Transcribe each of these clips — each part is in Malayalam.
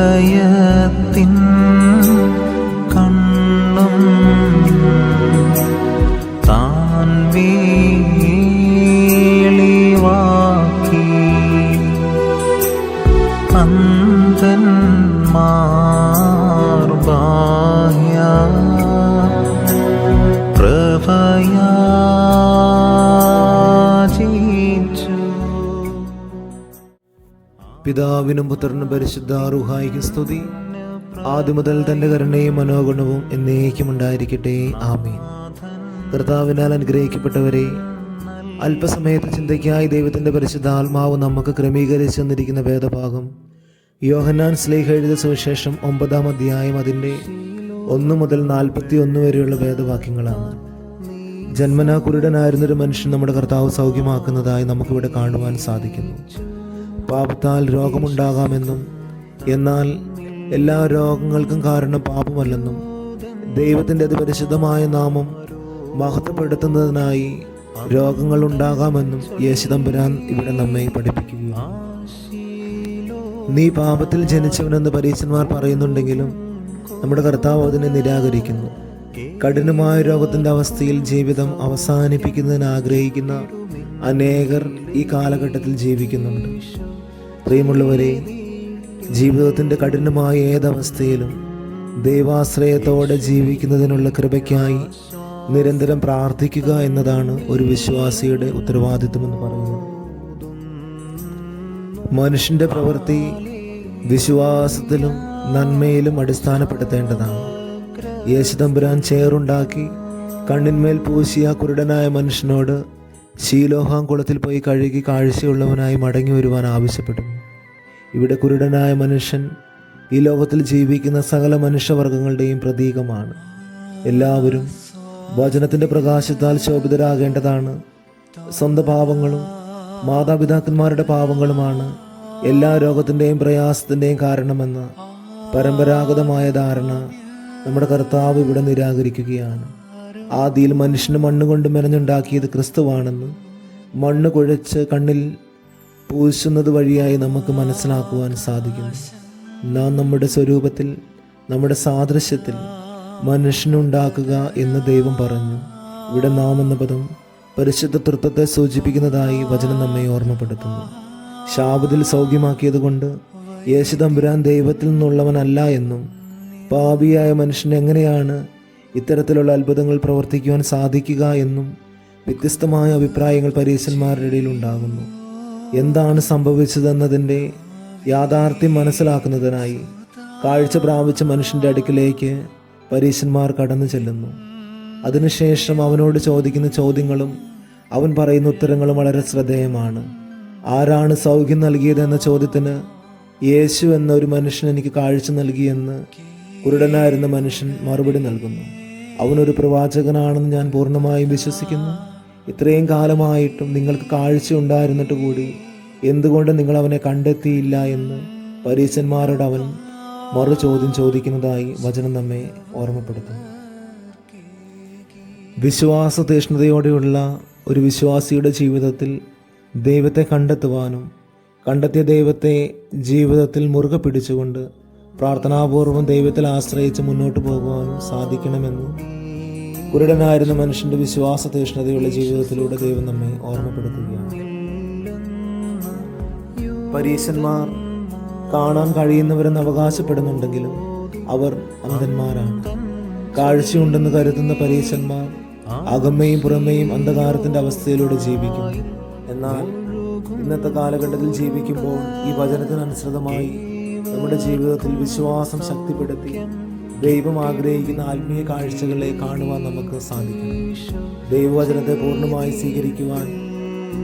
ഹൃദയത്തിൻ കണ്ണും താൻ വീളിവാക്കി അന്തന്മാർബാഹ്യ പിതാവിനും പുത്രനും പരിശുദ്ധ റുഹായിക്കും സ്തുതി. ആദ്യം മുതൽ തന്റെ കരുണയും മനോഗുണവും എന്നേക്കും ഉണ്ടായിരിക്കട്ടെ. ആമീൻ. കർത്താവിനാൽ അനുഗ്രഹിക്കപ്പെട്ടവരെ അല്പസമയത്തെ ചിന്തയ്ക്കായി ദൈവത്തിന്റെ പരിശുദ്ധാത്മാവ് നമുക്ക് ക്രമീകരിച്ചു തന്നിരിക്കുന്ന വേദഭാഗം യോഹന്നാൻ സ്ലേഹ എഴുതിയ സുവിശേഷം ഒമ്പതാം അധ്യായം അതിന്റെ ഒന്ന് മുതൽ നാൽപ്പത്തി ഒന്ന് വരെയുള്ള വേദവാക്യങ്ങളാണ്. ജന്മനാ കുരുടനായിരുന്നൊരു മനുഷ്യൻ നമ്മുടെ കർത്താവ് സൗഖ്യമാക്കുന്നതായി നമുക്കിവിടെ കാണുവാൻ സാധിക്കുന്നു. പാപത്താൽ രോഗമുണ്ടാകാമെന്നും എന്നാൽ എല്ലാ രോഗങ്ങൾക്കും കാരണം പാപമല്ലെന്നും ദൈവത്തിന്റെ അതിപരിശുദ്ധമായ നാമം മഹത്വപ്പെടുത്തുന്നതിനായി രോഗങ്ങൾ ഉണ്ടാകാമെന്നും യേശുദമ്പുരാൻ ഇവിടെ നമ്മെ പഠിപ്പിക്കുക നീ പാപത്തിൽ ജനിച്ചവനെന്ന് പരീക്ഷന്മാർ പറയുന്നുണ്ടെങ്കിലും നമ്മുടെ കർത്താവ് അതിനെ നിരാകരിക്കുന്നു. കഠിനമായ രോഗത്തിന്റെ അവസ്ഥയിൽ ജീവിതം അവസാനിപ്പിക്കുന്നതിന് ആഗ്രഹിക്കുന്ന അനേകർ ഈ കാലഘട്ടത്തിൽ ജീവിക്കുന്നുണ്ട്. പ്രിയമുള്ളവരെ ജീവിതത്തിന്റെ കഠിനമായ ഏതവസ്ഥയിലും ദൈവാശ്രയത്തോടെ ജീവിക്കുന്നതിനുള്ള കൃപയ്ക്കായി നിരന്തരം പ്രാർത്ഥിക്കുക എന്നതാണ് ഒരു വിശ്വാസിയുടെ ഉത്തരവാദിത്വം എന്ന് പറയുന്നത്. മനുഷ്യന്റെ പ്രവൃത്തി വിശ്വാസത്തിലും നന്മയിലും അടിസ്ഥാനപ്പെടുത്തേണ്ടതാണ്. യേശുദമ്പുരാൻ ചേറുണ്ടാക്കി കണ്ണിന്മേൽ പൂശിയ കുരുടനായ മനുഷ്യനോട് ശീലോഹാം കുളത്തിൽ പോയി കഴുകി കാഴ്ചയുള്ളവനായി മടങ്ങി വരുവാൻ ആവശ്യപ്പെടുന്നു ഇവിടെ കുരുടനായ മനുഷ്യൻ ഈ ലോകത്തിൽ ജീവിക്കുന്ന സകല മനുഷ്യവർഗങ്ങളുടെയും പ്രതീകമാണ്. എല്ലാവരും വചനത്തിന്റെ പ്രകാശത്താൽ ശോഭിതരാകേണ്ടതാണ്. സ്വന്തം പാവങ്ങളും മാതാപിതാക്കന്മാരുടെ പാവങ്ങളുമാണ് എല്ലാ രോഗത്തിന്റെയും പ്രയാസത്തിന്റെയും കാരണമെന്ന പരമ്പരാഗതമായ ധാരണ നമ്മുടെ കർത്താവ് ഇവിടെ നിരാകരിക്കുകയാണ്. ആദിയിൽ മനുഷ്യന് മണ്ണുകൊണ്ട് മെനഞ്ഞുണ്ടാക്കിയത് ക്രിസ്തുവാണെന്ന് മണ്ണ് കുഴച്ച് കണ്ണിൽ പൂശുന്നത് വഴിയായി നമുക്ക് മനസ്സിലാക്കുവാൻ സാധിക്കുന്നു. നാം നമ്മുടെ സ്വരൂപത്തിൽ നമ്മുടെ സാദൃശ്യത്തിൽ മനുഷ്യനുണ്ടാക്കുക എന്ന് ദൈവം പറഞ്ഞു. ഇവിടെ നാം എന്ന പദം പരിശുദ്ധ തൃത്വത്തെ സൂചിപ്പിക്കുന്നതായി വചനം നമ്മെ ഓർമ്മപ്പെടുത്തുന്നു. ശാപത്തിൽ സൗഖ്യമാക്കിയതുകൊണ്ട് യേശു തമ്പുരാൻ ദൈവത്തിൽ നിന്നുള്ളവനല്ല എന്നും പാപിയായ മനുഷ്യൻ എങ്ങനെയാണ് ഇത്തരത്തിലുള്ള അത്ഭുതങ്ങൾ പ്രവർത്തിക്കുവാൻ സാധിക്കുക എന്നും വ്യത്യസ്തമായ അഭിപ്രായങ്ങൾ പരീശന്മാരുടെ ഇടയിൽ ഉണ്ടാകുന്നു. എന്താണ് സംഭവിച്ചതെന്നതിന്റെ യാഥാർത്ഥ്യം മനസ്സിലാക്കുന്നതിനായി കാഴ്ച പ്രാപിച്ച മനുഷ്യന്റെ അടുക്കിലേക്ക് പരീശന്മാർ കടന്നു ചെല്ലുന്നു. അതിനുശേഷം അവനോട് ചോദിക്കുന്ന ചോദ്യങ്ങളും അവൻ പറയുന്ന ഉത്തരങ്ങളും വളരെ ശ്രദ്ധേയമാണ്. ആരാണ് സൗഖ്യം നൽകിയതെന്ന ചോദ്യത്തിന് യേശു എന്ന ഒരു മനുഷ്യൻ എനിക്ക് കാഴ്ച നൽകിയെന്ന് കുരുടനായിരുന്ന മനുഷ്യൻ മറുപടി നൽകുന്നു. അവനൊരു പ്രവാചകനാണെന്ന് ഞാൻ പൂർണമായും വിശ്വസിക്കുന്നു. ഇത്രയും കാലമായിട്ടും നിങ്ങൾക്ക് കാഴ്ച ഉണ്ടായിരുന്നിട്ട് കൂടി എന്തുകൊണ്ട് നിങ്ങൾ അവനെ കണ്ടെത്തിയില്ല എന്ന് പരീശന്മാരോട് അവൻ മറു ചോദ്യം ചോദിക്കുന്നതായി വചനം നമ്മെ ഓർമ്മപ്പെടുത്തുന്നു. വിശ്വാസ തീഷ്ണതയോടെയുള്ള ഒരു വിശ്വാസിയുടെ ജീവിതത്തിൽ ദൈവത്തെ കണ്ടെത്തുവാനും കണ്ടെത്തിയ ദൈവത്തെ ജീവിതത്തിൽ മുറുകെ പിടിച്ചുകൊണ്ട് പ്രാർത്ഥനാപൂർവം ദൈവത്തിൽ ആശ്രയിച്ച് മുന്നോട്ട് പോകുവാനും സാധിക്കണമെന്ന് കുരുടനായിരുന്ന മനുഷ്യന്റെ വിശ്വാസ തീഷ്ണതയുള്ള ജീവിതത്തിലൂടെ ദൈവം നമ്മെ ഓർമ്മപ്പെടുത്തുകയാണ്. പരീശന്മാർ കാണാൻ കഴിയുന്നവരെന്ന് അവകാശപ്പെടുന്നുണ്ടെങ്കിലും അവർ അന്ധന്മാരാണ്. കാഴ്ചയുണ്ടെന്ന് കരുതുന്ന പരീശന്മാർ അകമ്മയും പുറമേയും അന്ധകാരത്തിന്റെ അവസ്ഥയിലൂടെ ജീവിക്കുന്നു എന്നാൽ ഇന്നത്തെ കാലഘട്ടത്തിൽ ജീവിക്കുമ്പോൾ ഈ വചനത്തിനനുസൃതമായി നമ്മുടെ ജീവിതത്തിൽ വിശ്വാസം ശക്തിപ്പെടുത്തി ദൈവം ആഗ്രഹിക്കുന്ന ആത്മീയ കാഴ്ചകളെ കാണുവാൻ നമുക്ക് സാധിക്കണം ദൈവവചനത്തെ പൂർണമായി സ്വീകരിക്കുവാൻ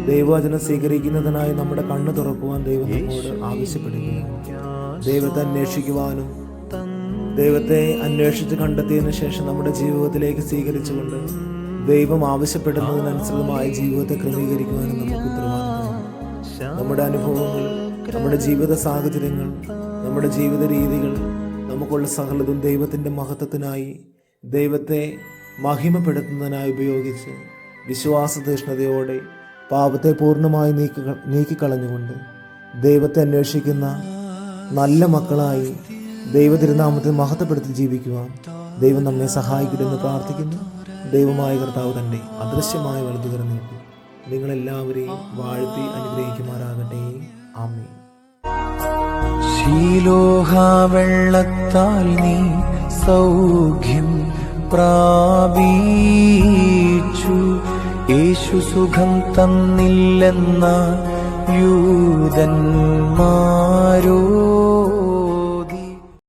ദൈവവചനം സ്വീകരിക്കുന്നതിനായി നമ്മുടെ കണ്ണ് തുറക്കുവാൻ ദൈവം നമ്മോട് ആവശ്യപ്പെടുകയാണ്. ദൈവത്തെ അന്വേഷിക്കുവാനും ദൈവത്തെ അന്വേഷിച്ച് കണ്ടെത്തിയതിനു ശേഷം നമ്മുടെ ജീവിതത്തിലേക്ക് സ്വീകരിച്ചുകൊണ്ട് ദൈവം ആവശ്യപ്പെടുന്നതിനനുസൃതമായ ജീവിതത്തെ ക്രമീകരിക്കുവാനും നമുക്ക് ഉത്തരവാദിത്തമാണ്. നമ്മുടെ അനുഭവങ്ങൾ നമ്മുടെ ജീവിത സാഹചര്യങ്ങൾ നമ്മുടെ ജീവിത രീതികൾ നമുക്കുള്ള സകലതും ദൈവത്തിന്റെ മഹത്വത്തിനായി ദൈവത്തെ മഹിമപ്പെടുത്തുന്നതിനായി ഉപയോഗിച്ച് വിശ്വാസ തീഷ്ണതയോടെ പാപത്തെ പൂർണമായി നീക്കി നീക്കിക്കളഞ്ഞുകൊണ്ട് ദൈവത്തെ അന്വേഷിക്കുന്ന നല്ല മക്കളായി ദൈവ തിരുനാമത്തെ മഹത്വപ്പെടുത്തി ജീവിക്കുവാൻ ദൈവം നമ്മെ സഹായിക്കട്ടെന്ന് പ്രാർത്ഥിക്കുന്നു. ദൈവമായ കർത്താവ് തന്നെ അദൃശ്യമായ വലുതുകര നീട്ടി നിങ്ങളെല്ലാവരെയും വാഴ്ത്തി അനുഗ്രഹിക്കുമാറാകട്ടെ. ആമേ ശീലോഹ വെള്ളത്താൽ നീ സൗഖ്യം പ്രാപീച്ചു. യേശു സുഖം തന്നില്ലെന്ന യൂതന്മാരോ